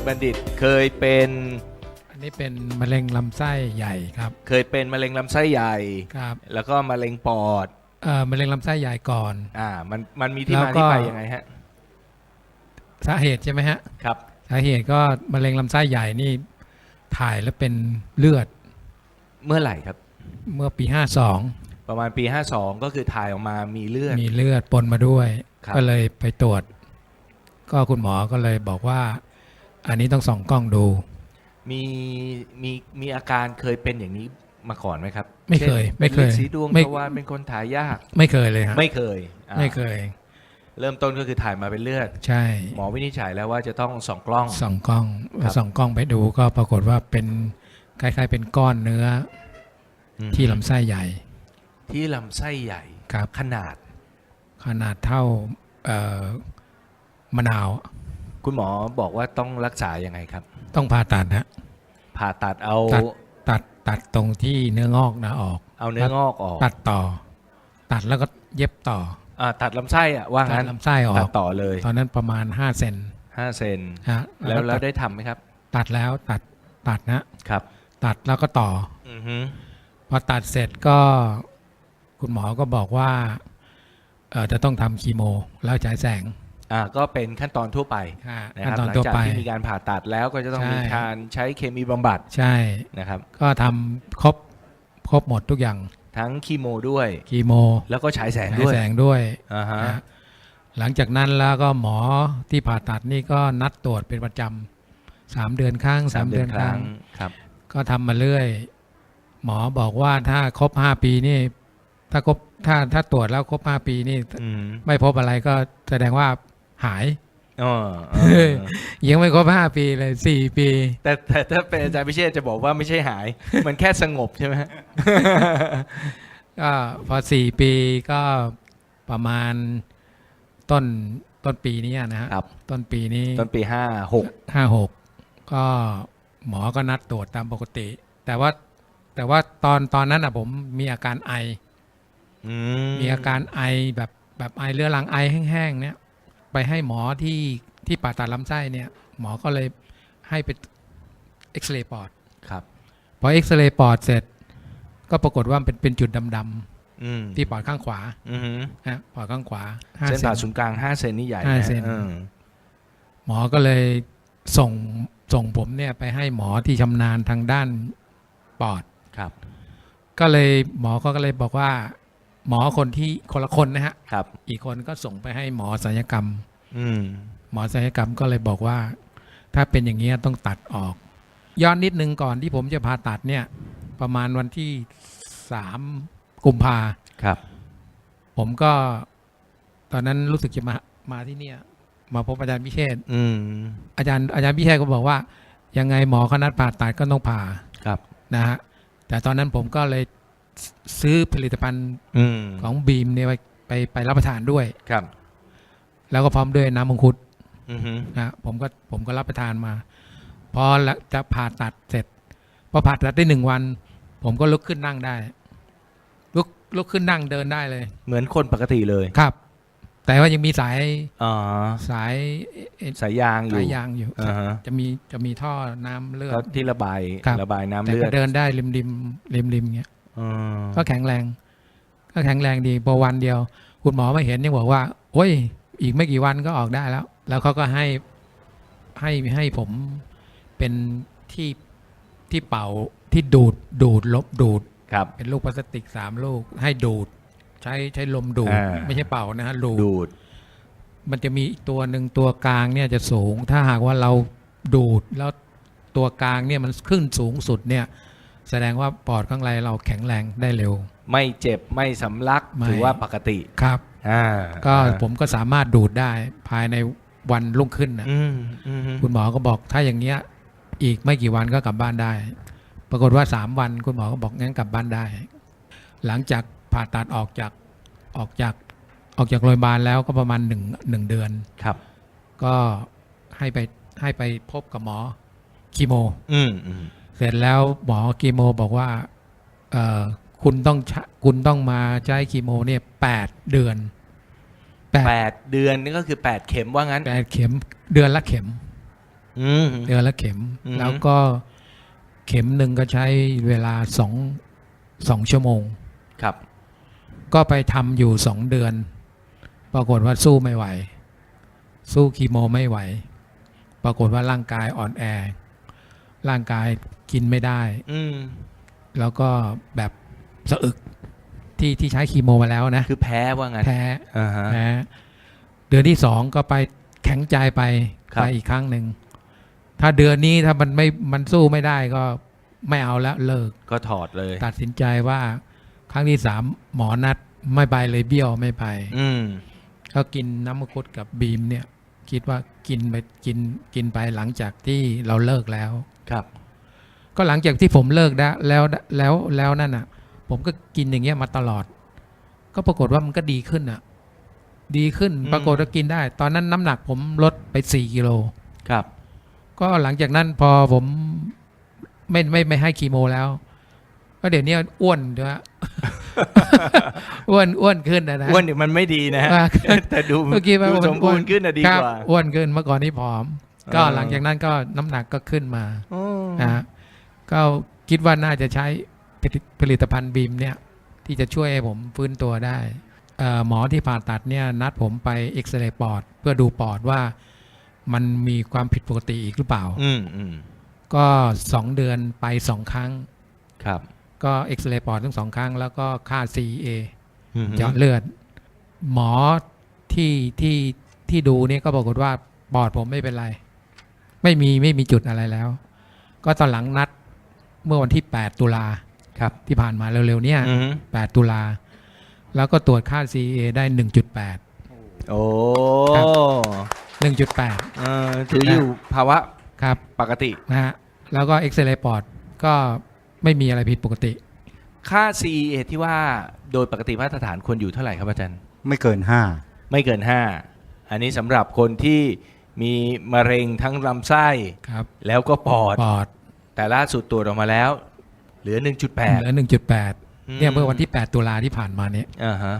คุณบัณฑิตเคยเป็นอันนี้เป็นมะเร็งลำไส้ใหญ่ครับเคยเป็นมะเร็งลำไส้ใหญ่ ครับแล้วก็มะเร็งปอดเอ่อมะเร็งลำไส้ใหญ่ก่อน อ่ามันมันมีที่แล้วมาก็ ที่ไปยังไงฮะสาเหตุใช่ไหมฮะครับสาเหตุก็มะเร็งลำไส้ใหญ่นี่ถ่ายแล้วเป็นเลือดเมื่อไหร่ครับ เมื่อปี52ประมาณปี 52 ก็คือถ่ายออกมามีเลือดมีเลือดปนมาด้วย ครับ ก็เลยไปตรวจ ก็คุณหมอก็เลยบอกว่า อันนี้ต้องส่องกล้องดู มีมีมีอาการเคยเป็นอย่างนี้มาก่อนไหมครับไม่เคยช่นไม่เคยป็นฤทธิ์สีดวงไม่ ทวารเป็นคนถ่ายยาก ไม่เคยเลยฮะไม่เคยอ่าไม่เคย เริ่มต้นก็คือถ่ายมาเป็นเลือด ใช่หมอวินิจฉัยแล้วว่าจะต้องส่องกล้อง ส่องกล้องครับ ส่องกล้องไปดูก็ปรากฏว่าเป็นคล้ายๆเป็นก้อนเนื้ออืมที่ลำไส้ใหญ่ที่ลำไส้ใหญ่ครับ ขนาดขนาดเท่าเอ่อมะนาว คุณหมอบอกว่าต้องรักษายังไงครับ ต้องผ่าตัดฮะผ่าตัดเอาตัดตัดตัดตรงที่เนื้องอกนะออก เอาเนื้องอกออก ตัดต่อ ตัดแล้วก็เย็บต่ออ่าตัดลำไส้อะว่าตังั้ดนลำไส้ออตัดกต่อเลยตอนนั้นประมาณ5เซน5เซนฮะแล้วก็แล้วตัดได้ทำไหมครับตัดแล้วตัดตัดนะครับ ตัดแล้วก็ต่อ อือฮึพอตัดเสร็จก็คุณหมอก็บอกว่าเออจะต้องทำคีโม แล้วฉายแสง อ่าก็เป็นขั้นตอนทั่วไปค่ะนะขั้นครับตอนหลังตัวจากไป ที่มีการผ่าตัดแล้วก็จะต้องใช่ มีการใช้เคมีบำบัดใช่ นะครับ ก็ทำครบครบหมดทุกอย่างทั้งคีโมด้วย คีโมแล้วก็ฉายแสงฉายด้วยแสงด้วยอ่าฮะนะหลังจากนั้นแล้วก็หมอที่ผ่าตัดนี่ก็นัดตรวจเป็นประจำสามเดือนครั้งสามเดือนครั้ง ครับ ก็ทำมาเรื่อย หมอบอกว่าถ้าครบห้าปีนี่ ถ้าครบถ้าถ้าตรวจแล้วครบห้าปีนี่ อืมไม่พบอะไรก็แสดงว่า หายอ๋อเฮ้ยยังไม่ครบห้าปีเลยสี่ปี แต่แต่ถ้าเป็นอาจารย์พิเชษจะบอกว่าไม่ใช่หาย มันแค่สงบใช่ไหมฮะ ก็พอสี่ปีก็ประมาณต้นต้นปีนี้นะฮะครับ ต้นปีนี้ต้นปีห้าหกห้าหกก็หมอก็นัดตรวจตามปกติ แต่ว่าแต่ว่าตอนตอนนั้นอะผมมีอาการไอ มีอาการไอแบบแบบไอเรื้อรังไอแห้งๆเนี่ย ไปให้หมอที่ที่ผ่าตัดลำไส้เนี่ย หมอก็เลยให้ไปเอ็กซเรย์ปอดครับพอเอ็กซเรย์ปอดเสร็จ ก็ปรากฏว่าเป็นเป็นจุดดำอืมๆที่ปอดข้างขวาอือฮึนะปอดข้างขวาห้าเส้นเซผ่านศูนย์กลางห้าเซนนี่ใหญ่ห้านะเซนอืมหมอก็เลยส่งส่งผมเนี่ยไปให้หมอที่ชำนาญทางด้านปอด ครับ ก็เลยหมอก็เลยบอกว่า หมอคนที่คนละคนนะฮะ ครับ อีกคนก็ส่งไปให้หมอศัลยกรรม อืม หมอศัลยกรรมก็เลยบอกว่า ถ้าเป็นอย่างนี้ยต้องตัดออก ย้อนนิดนึงก่อนที่ผมจะผ่าตัดเนี่ย ประมาณวันที่สามกุมภาครับ ผมก็ตอนนั้นรู้สึกจะมามาที่เนี่ย มาพบอาจารย์พิเชษฐ์อืม อาจารย์อาจารย์พิเชษฐ์ก็บอกว่า ยังไงหมอเขานัดผ่าตัดก็ต้องผ่าครับ นะฮะแต่ตอนนั้นผมก็เลยซ ซื้อผลิตภัณฑ์อืมของบีมเนี่ยไปไปไปรับประทานด้วย ครับแล้วก็พร้อมด้วยน้ำมังคุดอือฮึนะผมก็ผมก็รับประทานมา พอละจะผ่าตัดเสร็จพอผ่าตัดได้หนึ่งวัน ผมก็ลุกขึ้นนั่งได้ ลุกลุกขึ้นนั่งเดินได้เลย เหมือนคนปกติเลยครับ แต่ว่ายังมีสายอ๋อสายเอ่อสายยางอยู่ สายยางอยู่ อ่าฮะ จะมีจะมีท่อน้ำเลือก็ดที่ระบายครับ ระบายน้ำแต่เลือก็ดเดินได้ริมริมริมริมเงี้ยอืม ก็แข็งแรง ก็แข็งแรงดีพอวันเดียว คุณหมอมาเห็นยังบอกว่า โอ้ย อีกไม่กี่วันก็ออกได้แล้ว แล้วเขาก็ให้ให้ให้ผมเป็นที่ที่เป่าที่ดูดดูดลบดูดครับเป็นลูกพลาสติกสามลูก ให้ดูด ใช้ใช้ลมดูดอ่าไม่ใช่เป่านะฮะดูดดูดมันจะมีอีกตัวหนึ่งตัวกลางเนี่ยจะสูง ถ้าหากว่าเราดูดแล้วตัวกลางเนี่ยมันขึ้นสูงสุดเนี่ย แสดงว่าปอดข้างในเราแข็งแรงได้เร็ว ไม่เจ็บไม่สำลักไม่ ถือว่าปกติครับ อ่าก็อ่าผมก็สามารถดูดได้ภายในวันรุ่งขึ้นนะอืมอืมคุณหมอก็บอกถ้าอย่างเงี้ยอีกไม่กี่วันก็กลับบ้านได้ ปรากฏว่าสามวันคุณหมอก็บอกงั้นกลับบ้านได้ หลังจากผ่าตัดออกจากออกจากออกจากโรงพยาบาลแล้วก็ประมาณหนึ่งหนึ่งเดือน ครับ ก็ให้ไปให้ไปพบกับหมอคีโม อืมอืม เสร็จแล้วหมอคีโมบอกว่าเอ่อคุณต้องใช้คุณต้องมาใช้คีโมเนี่ยแปดเดือนแปดแปดเดือนนี่ก็คือแปดเข็มว่างั้นแปดเข็มเดือนละเข็มอืมเดือนละเข็มอือฮึแล้วก็เข็มหนึ่งก็ใช้เวลาสองสองชั่วโมง ครับ ก็ไปทำอยู่สองเดือน ปรากฏว่าสู้ไม่ไหว สู้คีโมไม่ไหว ปรากฏว่าร่างกายอ่อนแอ ร่างกายกินไม่ได้ อืมแล้วก็แบบสะอึกที่ที่ใช้คีโมมาแล้วนะคือแพ้ว่างั้นแพ้อ่าฮะ แพ้เดือนที่สองก็ไปแข็งใจไปครับ ไปอีกครั้งหนึ่ง ถ้าเดือนนี้ถ้ามันไม่มันสู้ไม่ได้ก็ไม่เอาแล้วเลิก ก็ถอดเลย ตัดสินใจว่าครั้งที่สามหมอนัดไม่ไปเลยเบี้ยวไม่ไป อืม ก็กินน้ำมังคุดกับบีมเนี่ย คิดว่ากินไปกินกินไปหลังจากที่เราเลิกแล้ว ครับ ก็หลังจากที่ผมเลิกได้แล้วแล้วแล้วนั่นอะ ผมก็กินอย่างเงี้ยมาตลอด ก็ปรากฏว่ามันก็ดีขึ้นอะ ดีขึ้นอืมปรากฏว่ากินได้ ตอนนั้นน้ำหนักผมลดไปสี่กิโลครับ ก็หลังจากนั้นพอผมไม่ไม่ไม่ให้คีโมแล้วก็เดี๋ยวนี้อ้วนด้วยอ้วนอ้วนขึ้นนะนะอ้วนเนี่ยมันไม่ดีนะฮะอ่าแต่ดูเมื่อกี้ว่าดูมันสมบูรณ์ขึ้นอะดีครับกว่าอ้วนขึ้นเมื่อก่อนนี่ผอม ก็เออหลังจากนั้นก็น้ำหนักก็ขึ้นมาโอ้ นะฮะก็คิดว่าน่าจะใช้ผลิตผลิตภัณฑ์บีมเนี่ยที่จะช่วยให้ผมฟื้นตัวได้เอ่อหมอที่ผ่าตัดเนี่ยนัดผมไปเอ็กซเรย์ปอด เพื่อดูปอดว่ามันมีความผิดปกติอีกหรือเปล่าอืมอืมก็สองเดือนไปสองครั้ง ครับ ก็เอ็กซเรย์ปอดทั้งสองครั้ง แล้วก็ค่า CA อืมเจาะเลือด หมอที่ที่ที่ดูเนี่ยก็ปรากฏว่าปอดผมไม่เป็นไร ไม่มีไม่มีจุดอะไรแล้ว ก็ตอนหลังนัดเมื่อวันที่ 8 ตุลาครับที่ผ่านมาเร็วๆเนี่ยอืม8ตุลา แล้วก็ตรวจค่า CA ได้ 1.8 โอ้ครับ 1.8 เออถืออยู่ภาวะครับปกติ นะฮะแล้วก็เอ็กซเรย์ปอดก็ไม่มีอะไรผิดปกติ ค่า CEA ที่ว่าโดยปกติมาตรฐานควรอยู่เท่าไหร่ครับอาจารย์ ไม่เกินห้าไม่เกิน 5 อันนี้สำหรับคนที่ มีมะเร็งทั้งลำไส้ ครับแล้วก็ปอด ปอดแต่ล่าสุดตรวจออกมาแล้ว เหลือ เหลือ1.8 1.8เนี่ยเมื่อวันที่ 8 ตุลาที่ผ่านมาเนี่ย อ่าฮะ